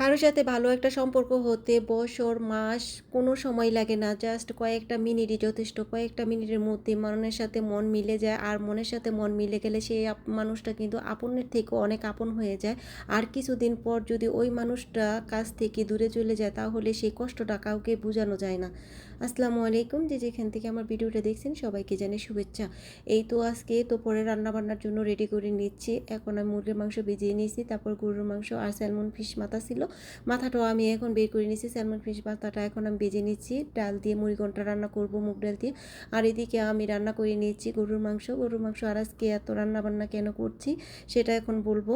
কারোর সাথে ভালো একটা সম্পর্ক হতে বছর, মাস কোনো সময় লাগে না। জাস্ট কয়েকটা মিনিটই যথেষ্ট। কয়েকটা মিনিটের মধ্যে মনের সাথে মন মিলে যায় আর মনের সাথে মন মিলে গেলে সেই মানুষটা কিন্তু আপনের থেকে অনেক আপন হয়ে যায়। আর কিছুদিন পর যদি ওই মানুষটা কাছ থেকে দূরে চলে যায় তাহলে সেই কষ্টটা কাউকে বোঝানো যায় না। আসসালামু আলাইকুম যে যেখান থেকে আমার ভিডিওটা দেখছেন সবাইকে জানে শুভেচ্ছা। এই তো আজকে তো পরে রান্নাবান্নার জন্য রেডি করে নিচ্ছি। এখন আমি মুরগির মাংস ভিজিয়ে নিয়েছি, তারপর গরুর মাংস আর স্যালমন ফিশ মাথা ছিল মাথাটাও আমি এখন বের করে নিয়েছি স্যালমন ফিশ মাথাটা এখন আমি ভেজে নিচ্ছি। ডাল দিয়ে মুড়ি ঘণ্টা রান্না করব, মুগ ডাল দিয়ে। আর এদিকে আমি রান্না করে নিয়েছি গরুর মাংস। গরুর মাংস আর আজকে এত রান্না বান্না কেন করছি সেটা এখন বলব।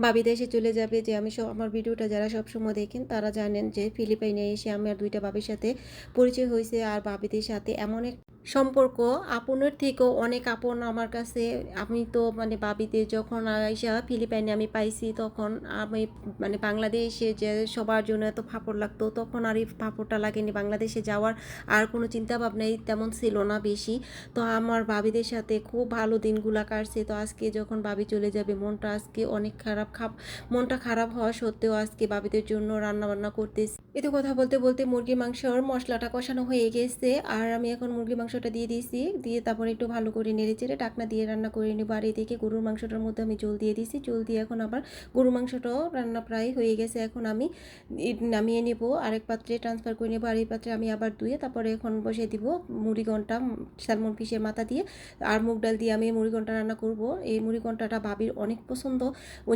ভাবি দেশে চলে যাবে যে আমি সব, আমার ভিডিওটা যারা সব সময় দেখেন তারা জানেন যে ফিলিপাইনে এসে আমি আর দুইটা ভাবির সাথে পরিচয় হয়েছে। আর ভাবিদের সাথে এমন এক সম্পর্ক আপনের থেকেও অনেক আপন আমার কাছে। আমি তো মানে বাবিদের যখন আইসা ফিলিপাইনে আমি পাইছি তখন আমি মানে বাংলাদেশে যে সবার জন্য এত ফাপড় লাগতো তখন আর এই ফাপড়টা লাগেনি। বাংলাদেশে যাওয়ার আর কোনো চিন্তা ভাবনাই তেমন ছিল না বেশি। তো আমার ভাবিদের সাথে খুব ভালো দিনগুলা কাটছে। তো আজকে যখন ভাবি চলে যাবে, মনটা আজকে অনেক খারাপ খাপ মনটা খারাপ হওয়া সত্ত্বেও আজকে ভাবিদের জন্য রান্না বান্না করতেছি। এতে কথা বলতে বলতে মুরগি মাংসর মশলাটা কষানো হয়ে গেছে। আর আমি এখন মুরগি মাংসটা দিয়ে দিয়েছি। দিয়ে তারপরে একটু ভালো করে নেড়ে চেড়ে টাকনা দিয়ে রান্না করে নেব। আর এদিকে গরুর মাংসটার মধ্যে আমি জল দিয়ে দিয়েছি। জল দিয়ে এখন আবার গরু মাংসটাও রান্না প্রায় হয়ে গেছে। এখন আমি নামিয়ে নেব। আরেক পাত্রে ট্রান্সফার করে নেব। আর এই পাত্রে আমি আবার ধুয়ে তারপরে এখন বসে দিব মুড়ি ঘণ্টা স্যালমন ফিশের মাথা দিয়ে। আর মুগ ডাল দিয়ে আমি মুড়ি ঘণ্টা রান্না করব। এই মুড়ি ঘন্টাটা ভাবির অনেক পছন্দ।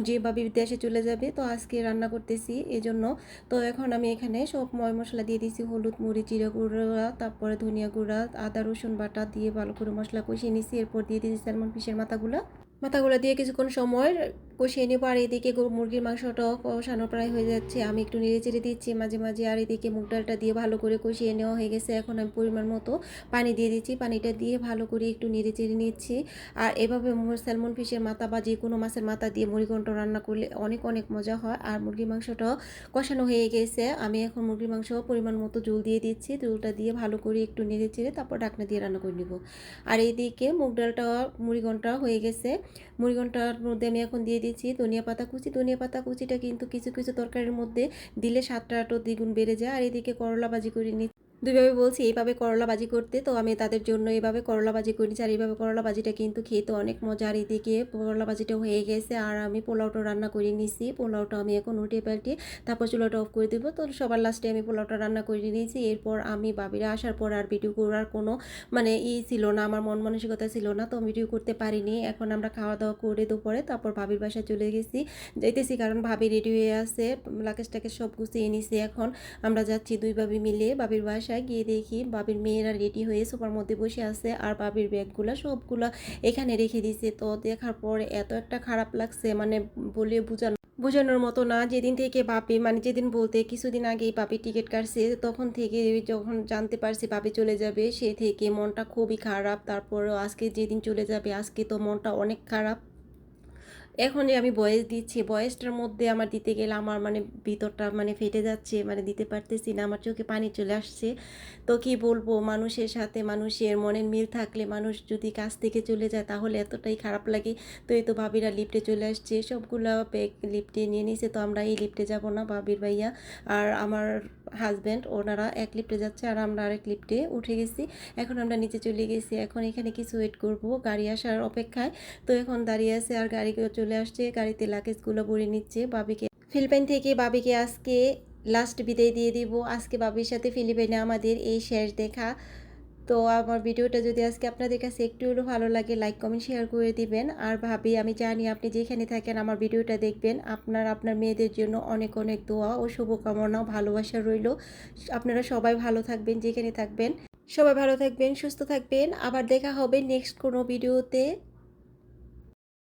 যে ভাবি দেশে চলে যাবে তো আজকে রান্না করতেছি এই জন্য তো এখন আমি এখানে সব ময় মশলা দিয়ে দিয়েছি। হলুদ মুড়ি জিরা গুঁড়া, তারপরে ধনিয়া গুঁড়া, আদা রসুন বাটা দিয়ে ভালো করে মশলা কষিয়ে নিছি। এরপর দিয়ে দিয়েছি স্যালমন ফিশের মাথাগুলো। মাথাগুলো দিয়ে কিছুক্ষণ সময় কষিয়ে নেব। আর এদিকে গরু- মুরগির মাংসটাও কষানো প্রায় হয়ে যাচ্ছে। আমি একটু নেড়ে চেড়ে দিচ্ছি মাঝে মাঝে। আর এদিকে মুগ ডালটা দিয়ে ভালো করে কষিয়ে নেওয়া হয়ে গেছে। এখন আমি পরিমাণ মতো পানি দিয়ে দিচ্ছি। পানিটা দিয়ে ভালো করে একটু নেড়ে চেড়ে নিচ্ছি। আর এভাবে স্যালমন ফিশের মাথা বা যে কোনো মাছের মাথা দিয়ে মুড়িঘণ্ট রান্না করলে অনেক অনেক মজা হয়। আর মুরগির মাংসটাও কষানো হয়ে গেছে। আমি এখন মুরগির মাংস পরিমাণ মতো জল দিয়ে দিচ্ছি। জলটা দিয়ে ভালো করে একটু নেড়ে চেড়ে তারপর ঢাকনা দিয়ে রান্না করে নিব। আর এইদিকে মুগ ডালটা মুড়িঘণ্টা হয়ে গেছে। মুড়িঘণ্টার মধ্যে আমি এখন দিয়ে দিচ্ছি, ধনিয়া পাতা কুচি। ধনিয়া পাতা কুচিটা কিন্তু কিছু কিছু তরকারির মধ্যে দিলে সাতটা আটো দ্বিগুণ বেড়ে যায়। আর এদিকে করলা বাজি করে নিচ্ছি। দুইভাবে বলছি, এইভাবে করলা ভাজি করতে তো আমি তাদের জন্য এইভাবে করলা ভাজি করে নিচ্ছি আর এইভাবে করলা ভাজিটা কিন্তু খেতে অনেক মজা আর এদিকে করলা ভাজিটা হয়ে গেছে আর আমি পোলাওটা রান্না করে নিয়েছি। পোলাওটা আমি এখন উঠে পাল্টে তারপর চুলাটা অফ করে দেবো। তো সবার লাস্টে আমি পোলাওটা রান্না করে নিয়েছি। এরপর আমি বাবিরা আসার পর আর ভিডিও করার কোনো মানে ই ছিল না, আমার মন মানসিকতা ছিল না। তো ভিডিও করতে পারিনি। এখন আমরা খাওয়া দাওয়া করে দুপুরে তারপর ভাবির বাসায় চলে গেছি। যাইতেছি কারণ ভাবি রেডি হয়ে আছে। লাকেশ টাকেশ সব গুছিয়ে নিছি এখন। আমরা যাচ্ছি দুই ভাবি মিলে বাবির বাসায়। গিয়ে দেখি বাবির মেয়েরা রেডি হয়ে সোফার মধ্যে বসে আছে আর বাবির ব্যাগগুলো সবগুলো এখানে রেখে দিছে তো দেখার পর এত একটা খারাপ লাগছে মানে বলে বোঝানো বোঝানোর মতো না। যেদিন থেকে বাপি মানে যেদিন বলতে কিছুদিন আগেই বাপি টিকিট কাটছে, তখন থেকে যখন জানতে পারছি বাপি চলে যাবে, সে থেকে মনটা খুবই খারাপ। তারপর আজকে যেদিন চলে যাবে, আজকে তো মনটা অনেক খারাপ। এখন যে আমি বয়স দিচ্ছি। বয়সটার মধ্যে আমার দিতে গেলে আমার মানে ভিতরটা মানে ফেটে যাচ্ছে মানে দিতে পারতেছি না, আমার চোখে পানি চলে আসছে। তো কি বলব, মানুষের সাথে মানুষের মনের মিল থাকলে, মানুষ যদি কাছ থেকে চলে যায় তাহলে এতটাই খারাপ লাগে। তো এই তো ভাবিরা লিফটে চলে আসছে, সবগুলো ব্যাগ লিফটে নিয়ে নিছে, তো আমরা এই লিফটে যাব না ভাবির ভাইয়া। আর আমার হাজব্যান্ড ওনারা এক লিফটে যাচ্ছে আর আমরা আরেক লিফটে উঠে গেছি। এখন আমরা নিচে চলে গেছি, এখন এখানে কিছু ওয়েট করব, গাড়ি আসার অপেক্ষায়। তো এখন দাঁড়িয়ে আছে আর গাড়ি চলে আসছে, গাড়িতে লাগেজগুলো ভরে নিচ্ছে। বাবিকে ফিলিপাইন থেকে বাবিকে আজকে লাস্ট বিদায় দিয়ে দিব। আজকে বাবির সাথে ফিলিপাইনে আমাদের এই শেষ দেখা। তো আমার ভিডিওটা যদি আজকে আপনাদের কাছে একটু হলেও ভালো লাগে লাইক কমেন্ট শেয়ার করে দিবেন। আর ভাবি, আমি জানি আপনি যেখানে থাকেন, আমার ভিডিওটা দেখবেন। আপনার আপনার মেয়েদের জন্য অনেক অনেক দোয়া ও শুভকামনা, ভালোবাসা রইল। আপনারা সবাই ভালো থাকবেন, যেখানে থাকবেন। সবাই ভালো থাকবেন, সুস্থ থাকবেন। আবার দেখা হবে নেক্সট কোনো ভিডিওতে